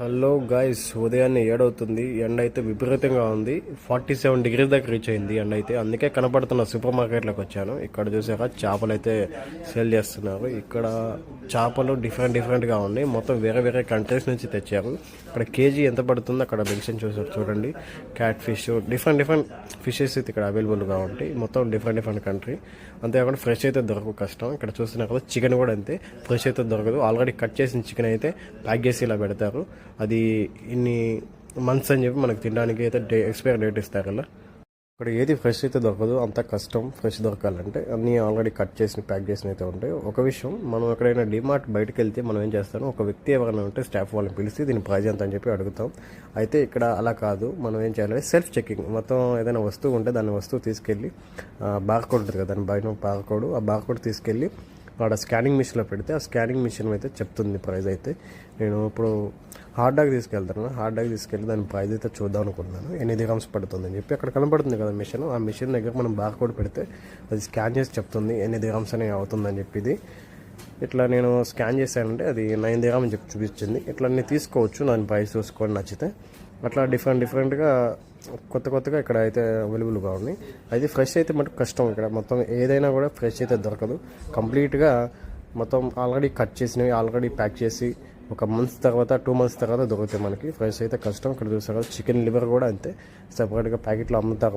Hello guys ఉదయాన్నే ఏడవుతుంది. ఎండ అయితే విపరీతంగా ఉంది. ఫార్టీ సెవెన్ డిగ్రీస్ దాకా రీచ్ అయింది ఎండ అయితే అందుకే కనపడుతున్న సూపర్ మార్కెట్లోకి వచ్చాను. ఇక్కడ చూసాక చేపలు అయితే సేల్ చేస్తున్నారు. ఇక్కడ చేపలు డిఫరెంట్ డిఫరెంట్గా ఉన్నాయి. మొత్తం వేరే వేరే కంట్రీస్ నుంచి తెచ్చారు. ఇక్కడ కేజీ ఎంత పడుతుందో అక్కడ మెన్షన్ చూసారు చూడండి. Cat fish different different fishes అయితే ఇక్కడ అవైలబుల్గా ఉంటాయి. మొత్తం డిఫరెంట్ డిఫరెంట్ కంట్రీ అంతేకాకుండా ఫ్రెష్ అయితే దొరకవు కష్టం. ఇక్కడ చూస్తున్నారు కదా చికెన్ కూడా అంతే. ఫ్రెష్ అయితే దొరకదు. ఆల్రెడీ కట్ చేసిన చికెన్ అయితే ప్యాక్ చేసి ఇలా పెడతారు. అది ఇన్ని మంత్స్ అని చెప్పి మనకు తినడానికి అయితే డే ఎక్స్పైర్ డేట్ ఇస్తారు కదా ఇక్కడ ఏది ఫ్రెష్ అయితే దొరకదు అంత కష్టం ఫ్రెష్ దొరకాలంటే అన్నీ ఆల్రెడీ కట్ చేసిన ప్యాక్ చేసిన అయితే ఉంటాయి. ఒక విషయం మనం ఎక్కడైనా డిమార్ట్ బయటకు వెళ్తే మనం ఏం చేస్తాం ఒక వ్యక్తి ఎవరైనా ఉంటే స్టాఫ్ వాళ్ళని పిలిచి దీని ప్రైజ్ ఎంత అని చెప్పి అడుగుతాం. అయితే ఇక్కడ అలా కాదు మనం ఏం చేయాలంటే సెల్ఫ్ చెకింగ్ మొత్తం ఏదైనా వస్తువు ఉంటే దాని వస్తువు తీసుకెళ్ళి బార్కోడ్ ఉంటుంది కదా దాని బయట బార్కోడ్ ఆ బార్కోడ్ తీసుకెళ్ళి ఆడ స్కానింగ్ మిషన్లో పెడితే ఆ స్కానింగ్ మిషన్ అయితే చెప్తుంది ప్రైజ్ అయితే. నేను ఇప్పుడు హార్డ్ డాగ్ తీసుకెళ్తాను. హార్డ్ డాగ్ తీసుకెళ్ళి దాని ప్రైజ్ అయితే చూద్దాం అనుకుంటున్నాను. ఎన్ని దిగమ్స్ పడుతుంది అని చెప్పి అక్కడ కనబడుతుంది కదా మిషన్. ఆ మిషన్ దగ్గర మనం బార్ కోడ్ పెడితే అది స్కాన్ చేసి చెప్తుంది ఎన్ని దిగమ్స్ అనేవి అవుతుందని చెప్పి ఇది. ఇట్లా నేను స్కాన్ చేశానంటే అది నైన్ దిగామని అని చెప్పి చూపించింది. ఇట్లా నేను తీసుకోవచ్చు. దాని ప్రైస్ చూసుకొని నచ్చితే. అట్లా డిఫరెంట్ డిఫరెంట్గా కొత్త కొత్తగా ఇక్కడ అయితే అవైలబుల్గా ఉన్నాయి. అయితే ఫ్రెష్ అయితే మటుకు కష్టం ఇక్కడ. మొత్తం ఏదైనా కూడా ఫ్రెష్ అయితే దొరకదు. కంప్లీట్గా మొత్తం ఆల్రెడీ కట్ చేసినవి ఆల్రెడీ ప్యాక్ చేసి ఒక మంత్స్ తర్వాత టూ మంత్స్ తర్వాత దొరుకుతాయి మనకి. ఫ్రెష్ అయితే కష్టం. ఇక్కడ చూసారు చికెన్ లివర్ కూడా అంతే. సపరేట్గా ప్యాకెట్లో అమ్ముతారు.